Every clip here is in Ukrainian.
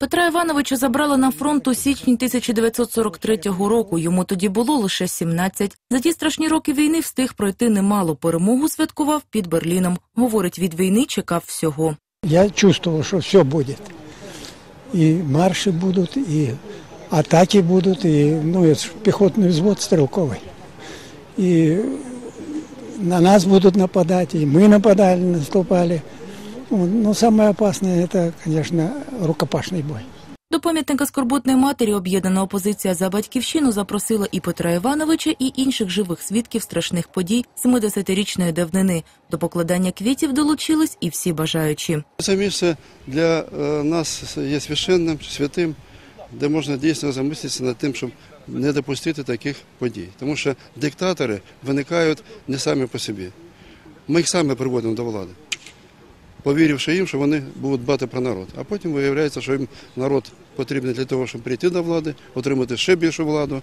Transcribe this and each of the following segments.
Петра Івановича забрали на фронт у січні 1943 року. Йому тоді було лише 17. За ті страшні роки війни встиг пройти немало. Перемогу святкував під Берліном. Говорить, від війни чекав всього. Я чувствовал, что все будет. И марши будут, и атаки будут, и ну, это ж пехотный взвод стрелковый. И на нас будут нападать, и мы нападали, наступали. Но самое опасное это, конечно, рукопашный бой. До пам'ятника скорботної матері об'єднана опозиція за батьківщину запросила і Петра Івановича, і інших живих свідків страшних подій 70-річної давнини. До покладання квітів долучились і всі бажаючі. Це місце для е, нас є священним, святим, де можна дійсно замислитися над тим, щоб не допустити таких подій. Тому що диктатори виникають не самі по собі. Ми їх самі приводимо до влади, повіривши їм, що вони будуть дбати про народ. А потім виявляється, що їм народ потрібен для того, щоб прийти до влади, отримати ще більшу владу,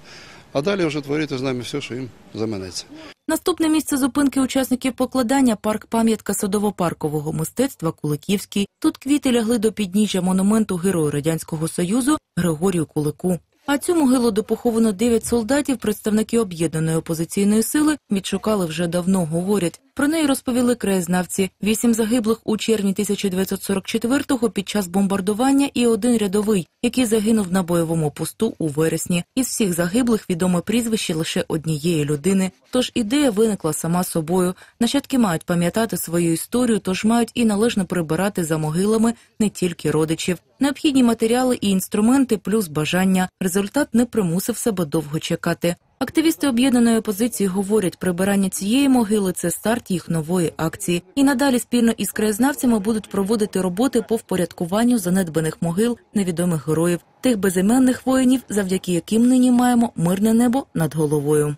а далі вже творити з нами все, що їм заманеться. Наступне місце зупинки учасників покладання парк пам'ятка садово-паркового мистецтва Куликівський. Тут квіти лягли до підніжжя монументу Герою Радянського Союзу Григорію Кулику. А цю могилу, де поховано дев'ять солдатів, представники об'єднаної опозиційної сили відшукали вже давно. Говорять про неї розповіли краєзнавці. Вісім загиблих у червні 1944-го під час бомбардування і один рядовий, який загинув на бойовому посту у вересні. Із всіх загиблих відоме прізвище лише однієї людини. Тож ідея виникла сама собою. Нащадки мають пам'ятати свою історію, тож мають і належно прибирати за могилами не тільки родичів. Необхідні матеріали і інструменти, плюс бажання. Результат не примусив себе довго чекати. Активісти об'єднаної опозиції говорять, прибирання цієї могили це старт їх нової акції. І надалі спільно із краєзнавцями будуть проводити роботи по впорядкуванню занедбаних могил невідомих героїв, тих безіменних воїнів, завдяки яким нині маємо мирне небо над головою.